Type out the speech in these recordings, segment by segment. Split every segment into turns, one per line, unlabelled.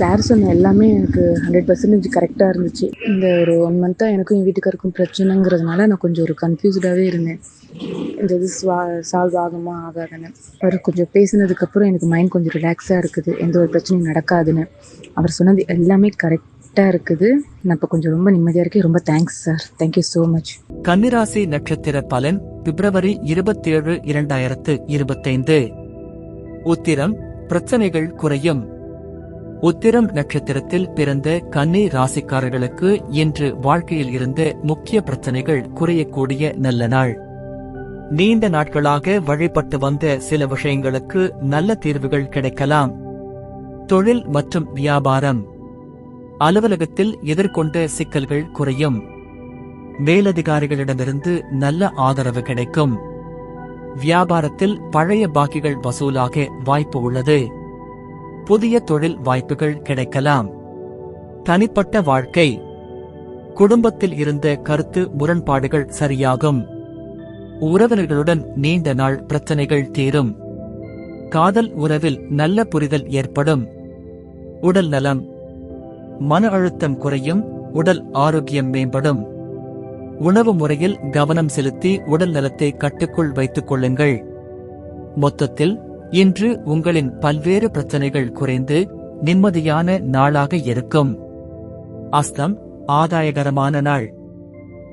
Sir சொன்ன எல்லாமே எனக்கு ஹண்ட்ரட் பர்சன்டேஜ் கரெக்டாக இருந்துச்சு. இந்த ஒரு ஒன் மந்த்தாக எனக்கும் என் வீட்டுக்காருக்கும் பிரச்சனைங்கிறதுனால நான் கொஞ்சம் ஒரு கன்ஃபியூஸ்டாகவே இருந்தேன். இந்த இது ஸ்வா சால்வ் ஆகுமா ஆகாதுன்னு. அவர் கொஞ்சம் பேசினதுக்கப்புறம் எனக்கு மைண்ட் கொஞ்சம் ரிலாக்ஸாக இருக்குது. எந்த ஒரு பிரச்சனையும் நடக்காதுன்னு. அவர் சொன்னது எல்லாமே கரெக்டாக இருக்குது. நான் இப்போ கொஞ்சம் ரொம்ப நிம்மதியாக இருக்கேன். ரொம்ப thanks sir thank you so much
கன்னிராசி நட்சத்திர பலன் பிப்ரவரி இருபத்தேழு இரண்டாயிரத்து இருபத்தைந்து. உத்திரம் பிரச்சனைகள் குறையும். உத்திரம் நட்சத்திரத்தில் பிறந்த கன்னி ராசிக்காரர்களுக்கு இன்று வாழ்க்கையில் இருந்த முக்கிய பிரச்சனைகள் குறையக்கூடிய நல்ல நாள். நீண்ட நாட்களாக வழிபட்டு வந்த சில விஷயங்களுக்கு நல்ல தீர்வுகள் கிடைக்கலாம். தொழில் மற்றும் வியாபாரம். அலுவலகத்தில் எதிர்கொண்ட சிக்கல்கள் குறையும். மேலதிகாரிகளிடமிருந்து நல்ல ஆதரவு கிடைக்கும். வியாபாரத்தில் பழைய பாக்கிகள் வசூலாக வாய்ப்பு உள்ளது. புதிய தொழில் வாய்ப்புகள் கிடைக்கலாம். தனிப்பட்ட வாழ்க்கை. குடும்பத்தில் இருந்த கருத்து முரண்பாடுகள் சரியாகும். உறவினர்களுடன் நீண்ட நாள் பிரச்சனைகள் தீரும். காதல் உறவில் நல்ல புரிதல் ஏற்படும். உடல் நலம். மன அழுத்தம் குறையும் உடல் ஆரோக்கியம் மேம்படும். உணவு முறையில் கவனம் செலுத்தி உடல் நலத்தை கட்டுக்குள் வைத்துக் கொள்ளுங்கள். மொத்தத்தில் இன்று உங்களின் பல்வேறு பிரச்சனைகள் குறைந்து நிம்மதியான நாளாக இருக்கும். அஸ்தம் ஆதாயகரமான நாள்.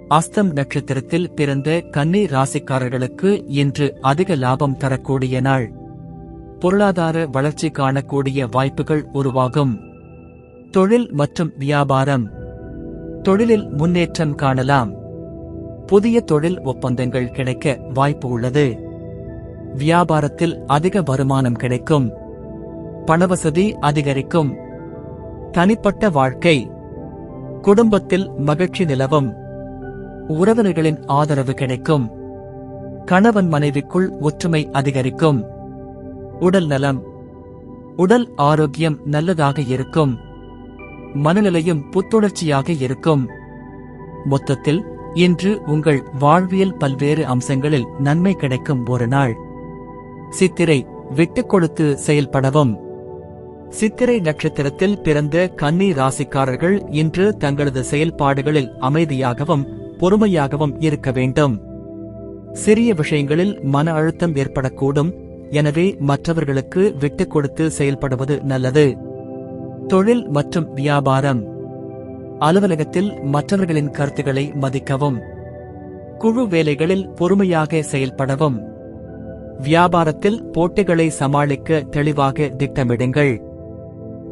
அஸ்தம் நட்சத்திரத்தில் பிறந்த கன்னி ராசிக்காரர்களுக்கு இன்று அதிக லாபம் தரக்கூடிய நாள். பொருளாதார வளர்ச்சி காணக்கூடிய வாய்ப்புகள் உருவாகும். தொழில் மற்றும் வியாபாரம். தொழிலில் முன்னேற்றம் காணலாம். புதிய தொழில் ஒப்பந்தங்கள் கிடைக்க வாய்ப்பு உள்ளது. வியாபாரத்தில் அதிக வருமானம் கிடைக்கும். பணவசதி அதிகரிக்கும். தனிப்பட்ட வாழ்க்கை. குடும்பத்தில் மகிழ்ச்சி நிலவும். உறவினர்களின் ஆதரவு கிடைக்கும். கணவன் மனைவிக்குள் ஒற்றுமை அதிகரிக்கும். உடல் நலம். உடல் ஆரோக்கியம் நல்லதாக இருக்கும். மனநிலையும் புத்துணர்ச்சியாக இருக்கும். மொத்தத்தில் இன்று உங்கள் வாழ்வியல் பல்வேறு அம்சங்களில் நன்மை கிடைக்கும் ஒரு நாள். சித்திரை விட்டுக் கொடுத்து செயல்படவும். சித்திரை நட்சத்திரத்தில் பிறந்த கன்னி ராசிக்காரர்கள் இன்று தங்களது செயல்பாடுகளில் அமைதியாகவும் பொறுமையாகவும் இருக்க வேண்டும். சிறிய விஷயங்களில் மன அழுத்தம் ஏற்படக்கூடும் எனவே மற்றவர்களுக்கு விட்டுக் கொடுத்து செயல்படுவது நல்லது. தொழில் மற்றும் வியாபாரம். அலுவலகத்தில் மற்றவர்களின் கருத்துக்களை மதிக்கவும். குழு வேலைகளில் பொறுமையாக செயல்படவும். வியாபாரத்தில் போட்டிகளை சமாளிக்க தெளிவாக திட்டமிடுங்கள்.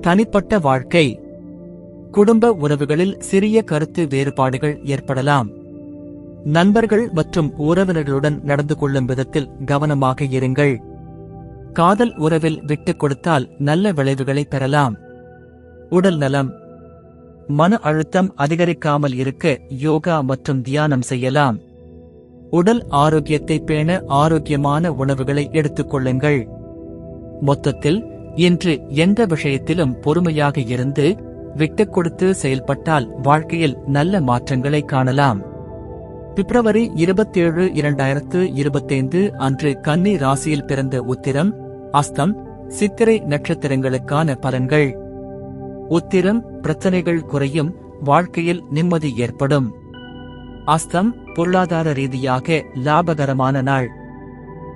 தனிப்பட்ட வாழ்க்கை. குடும்ப உறவுகளில் சிறிய கருத்து வேறுபாடுகள் ஏற்படலாம். நண்பர்கள் மற்றும் உறவினர்களுடன் நடந்து கொள்ளும் விதத்தில் கவனமாக இருங்கள். காதல் உறவில் விட்டுக் கொடுத்தால் நல்ல விளைவுகளை பெறலாம். உடல் நலம். மன அழுத்தம் அதிகரிக்காமல் இருக்க யோகா மற்றும் தியானம் செய்யலாம். உடல் ஆரோக்கியத்தை பேண ஆரோக்கியமான உணவுகளை எடுத்துக் கொள்ளுங்கள் மொத்தத்தில் இன்று எந்த விஷயத்திலும் பொறுமையாக இருந்து விட்டுக் கொடுத்து செயல்பட்டால் வாழ்க்கையில் நல்ல மாற்றங்களை காணலாம். பிப்ரவரி இருபத்தேழு இரண்டாயிரத்து இருபத்தைந்து அன்று கன்னி ராசியில் பிறந்த உத்திரம் அஸ்தம் சித்திரை நட்சத்திரங்களுக்கான பலன்கள். உத்திரம் பிரச்சனைகள் குறையும் வாழ்க்கையில் நிம்மதி ஏற்படும். அஸ்தம் பொருளாதார ரீதியாக லாபகரமான நாள்.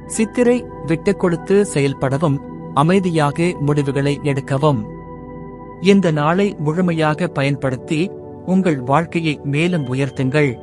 சித்திரை விட்டுக் கொடுத்து செயல்படவும் அமைதியாக முடிவுகளை எடுக்கவும். இந்த நாளை முழுமையாக பயன்படுத்தி உங்கள் வாழ்க்கையை மேலும் உயர்த்துங்கள்.